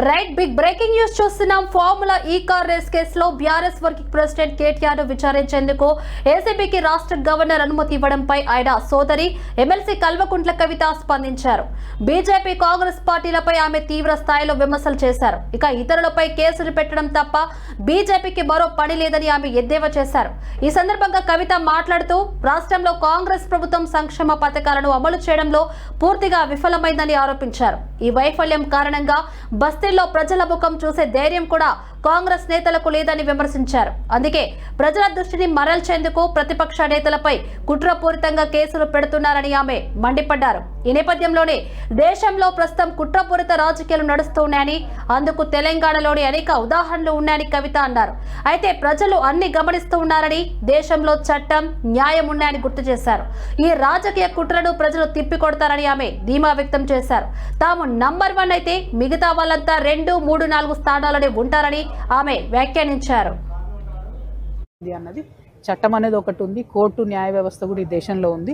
Right big breaking news చూస్తున్నాం. Formula ఈ car race కేసులో బీఆర్ఎస్ వర్కింగ్ ప్రెసిడెంట్ కేటీఆర్ను విచారించేందుకు ఏసీబీకి రాష్ట్ర గవర్నర్ అనుమతి ఇవ్వడంపై ఆయన సోదరి ఎమ్మెల్సీ కల్వకుంట్ల కవిత స్పందించారు. బీజేపీ కాంగ్రెస్ పార్టీలపై ఆమె తీవ్ర స్థాయిలో విమర్శలు చేశారు. ఇక ఇతరులపై కేసులు పెట్టడం తప్ప బీజేపీకి మరో పని లేదని ఆమె ఎద్దేవా చేశారు. ఈ సందర్భంగా కవిత మాట్లాడుతూ రాష్ట్రంలో కాంగ్రెస్ ప్రభుత్వం సంక్షేమ పథకాలను అమలు చేయడంలో పూర్తిగా విఫలమైందని ఆరోపించారు. ఈ వైఫల్యం కారణంగా బస్తీల్లో ప్రజల ముఖం చూసే ధైర్యం కూడా కాంగ్రెస్ నేతలకు లేదని విమర్శించారు. అందుకే ప్రజల దృష్టిని మరల్చేందుకు ప్రతిపక్ష నేతలపై కుట్రపూరితంగా కేసులు పెడుతున్నారని ఆమె మండిపడ్డారు. ఈ నేపథ్యంలోనే దేశంలో ప్రస్తుతం కుట్రపూరిత రాజకీయాలు నడుస్తున్నాయని అందుకు తెలంగాణలోని అనేక ఉదాహరణలు ఉన్నాయని కవిత అన్నారు. అయితే ప్రజలు అన్ని గమనిస్తూ ఉన్నారని దేశంలో చట్టం న్యాయం ఉన్నాయని గుర్తు చేశారు. ఈ రాజకీయ కుట్రను ప్రజలు తిప్పికొడతారని ఆమె ధీమా వ్యక్తం చేశారు. తాము నంబర్ వన్ అయితే మిగతా వాళ్ళంతా రెండు మూడు నాలుగు స్థానాలనే ఉంటారని ఆమె వ్యాఖ్యానించారు. అన్నది. చట్టం అనేది ఒకటి ఉంది. కోర్టు న్యాయ వ్యవస్థ కూడా ఈ దేశంలో ఉంది.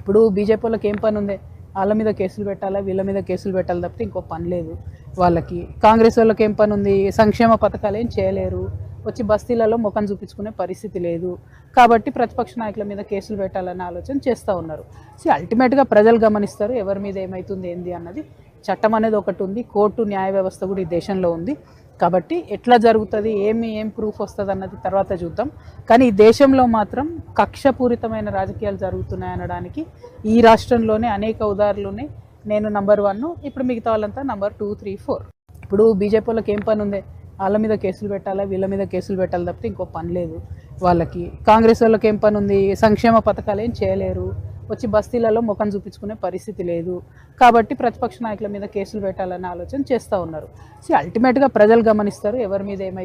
ఇప్పుడు బీజేపీ వాళ్ళకి ఏం పని ఉంది? వాళ్ళ మీద కేసులు పెట్టాలా? వీళ్ళ మీద కేసులు పెట్టాలి తప్పితే ఇంకో పని లేదు వాళ్ళకి. కాంగ్రెస్ వాళ్ళకి ఏం పని ఉంది? సంక్షేమ పథకాలు ఏం చేయలేరు. వచ్చి బస్తీలలో ముఖం చూపించుకునే పరిస్థితి లేదు. కాబట్టి ప్రతిపక్ష నాయకుల మీద కేసులు పెట్టాలనే ఆలోచన చేస్తూ ఉన్నారు. సో అల్టిమేట్గా ప్రజలు గమనిస్తారు ఎవరి మీద ఏమవుతుంది ఏంది అన్నది. చట్టం అనేది ఒకటి ఉంది. కోర్టు న్యాయ వ్యవస్థ కూడా ఈ దేశంలో ఉంది. కాబట్టి ఎట్లా జరుగుతుంది ఏమి ఏం ప్రూఫ్ వస్తుంది అన్నది తర్వాత చూద్దాం. కానీ ఈ దేశంలో మాత్రం కక్షపూరితమైన రాజకీయాలు జరుగుతున్నాయి అనడానికి ఈ రాష్ట్రంలోనే అనేక ఉదాహరణలు ఉన్నాయి నేను నంబర్ వన్ ఇప్పుడు మిగతా వాళ్ళంతా నంబర్ టూ త్రీ ఫోర్ ఇప్పుడు బీజేపీ వాళ్ళకి ఏం పని ఉంది? వాళ్ళ మీద కేసులు పెట్టాలా? వీళ్ళ మీద కేసులు పెట్టాలి తప్పితే ఇంకో పని లేదు వాళ్ళకి. కాంగ్రెస్ వాళ్ళకి ఏం పని ఉంది? సంక్షేమ పథకాలు ఏం చేయలేరు. వచ్చి బస్తీలలో ముఖం చూపించుకునే పరిస్థితి లేదు. కాబట్టి ప్రతిపక్ష నాయకుల మీద కేసులు పెట్టాలనే ఆలోచన చేస్తూ ఉన్నారు. సో అల్టిమేట్గా ప్రజలు గమనిస్తారు ఎవరి మీద ఏమై